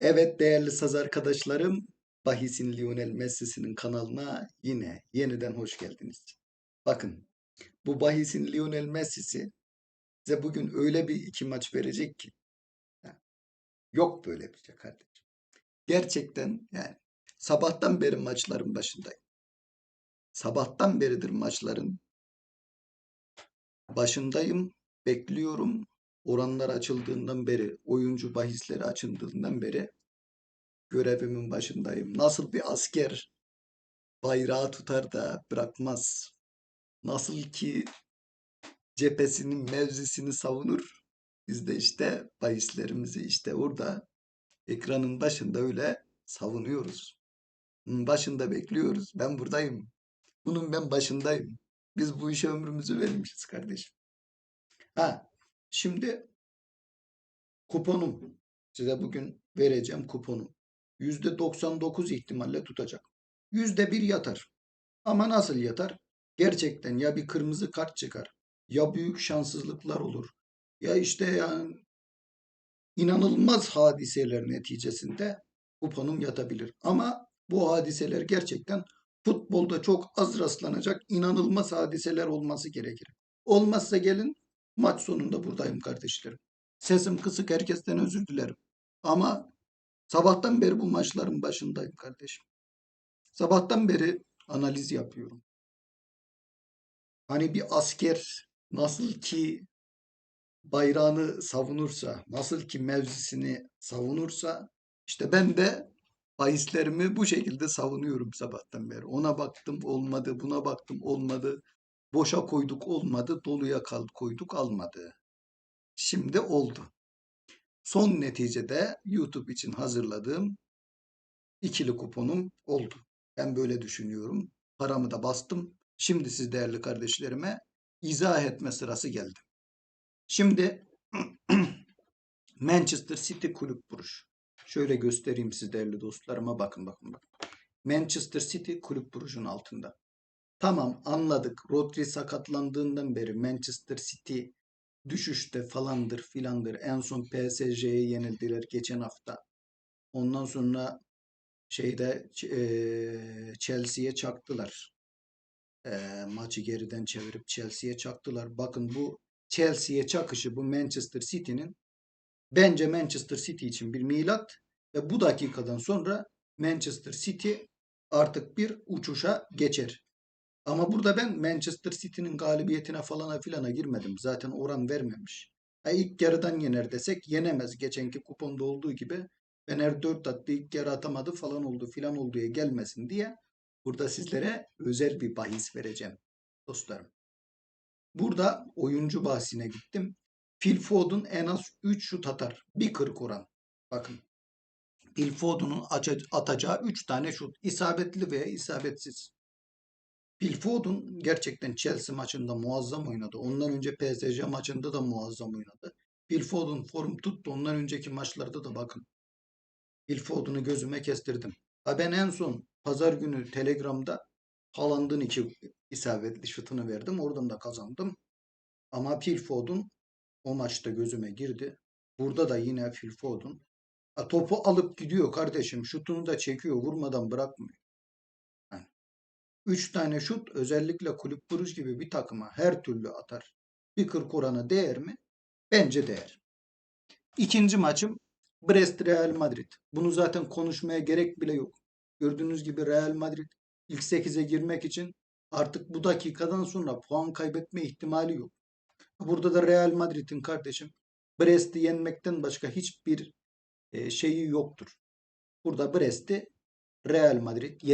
Evet değerli saz arkadaşlarım, Bahis'in Lionel Messi'sinin kanalına yine yeniden hoş geldiniz. Bakın, bu Bahis'in Lionel Messi'si size bugün öyle bir iki maç verecek ki yok böyle bir şey kardeşim. Gerçekten yani sabahtan beri maçların başındayım. Sabahtan beridir maçların başındayım, bekliyorum. Oranlar açıldığından beri, oyuncu bahisleri açıldığından beri görevimin başındayım. Nasıl bir asker bayrağı tutar da bırakmaz. Nasıl ki cephesinin mevzisini savunur. Biz de işte bahislerimizi işte orada ekranın başında öyle savunuyoruz. Bunun başında bekliyoruz. Ben buradayım. Bunun ben başındayım. Biz bu işe ömrümüzü vermişiz kardeşim. Ha, şimdi kuponum. Size bugün vereceğim kuponum. %99 ihtimalle tutacak. %1 yatar. Ama nasıl yatar? Gerçekten ya bir kırmızı kart çıkar. Ya büyük şanssızlıklar olur. Ya işte yani inanılmaz hadiseler neticesinde kuponum yatabilir. Ama bu hadiseler gerçekten futbolda çok az rastlanacak inanılmaz hadiseler olması gerekir. Olmazsa gelin maç sonunda buradayım kardeşlerim. Sesim kısık herkesten özür dilerim. Ama sabahtan beri bu maçların başındayım kardeşim. Sabahtan beri analiz yapıyorum. Hani bir asker nasıl ki bayrağını savunursa, nasıl ki mevzisini savunursa işte ben de bahislerimi bu şekilde savunuyorum sabahtan beri. Ona baktım olmadı, buna baktım olmadı. Boşa koyduk olmadı, doluya kal koyduk almadı. Şimdi oldu. Son neticede YouTube için hazırladığım ikili kuponum oldu. Ben böyle düşünüyorum. Paramı da bastım. Şimdi siz değerli kardeşlerime izah etme sırası geldi. Şimdi Manchester City kulüp vuruş. Şöyle göstereyim siz değerli dostlarıma bakın bakın bakın. Manchester City kulüp vuruşun altında. Tamam anladık. Rodri sakatlandığından beri Manchester City düşüşte falandır filandır. En son PSG'ye yenildiler geçen hafta. Ondan sonra şeyde e, Chelsea'ye çaktılar. E, maçı geriden çevirip Chelsea'ye çaktılar. Bakın bu Chelsea'ye çakışı bu Manchester City'nin bence Manchester City için bir milat ve bu dakikadan sonra Manchester City artık bir uçuşa geçer. Ama burada ben Manchester City'nin galibiyetine falana filana girmedim. Zaten oran vermemiş. Ha, ilk yarıdan yener desek yenemez. Geçenki kuponda olduğu gibi Fener 4 attı ilk yarı atamadı falan oldu filan olduğuya gelmesin diye burada sizlere özel bir bahis vereceğim dostlarım. Burada oyuncu bahsine gittim. Phil Foden en az 3 şut atar. Bir 40 oran. Bakın. Phil Foden'un atacağı 3 tane şut. isabetli veya isabetsiz. Phil Foden gerçekten Chelsea maçında muazzam oynadı. Ondan önce PSG maçında da muazzam oynadı. Phil Foden form tuttu. Ondan önceki maçlarda da bakın. Phil Foden'ı gözüme kestirdim. Ha ben en son pazar günü Telegram'da Haaland'ın iki isabetli şutunu verdim. Oradan da kazandım. Ama Phil Foden o maçta gözüme girdi. Burada da yine Phil ha, topu alıp gidiyor kardeşim. Şutunu da çekiyor. Vurmadan bırakmıyor. Yani, üç tane şut özellikle kulüp vuruş gibi bir takıma her türlü atar. Bir kırk orana değer mi? Bence değer. İkinci maçım Brest Real Madrid. Bunu zaten konuşmaya gerek bile yok. Gördüğünüz gibi Real Madrid ilk 8'e girmek için artık bu dakikadan sonra puan kaybetme ihtimali yok. Burada da Real Madrid'in kardeşim Brest'i yenmekten başka hiçbir şeyi yoktur. Burada Brest'i Real Madrid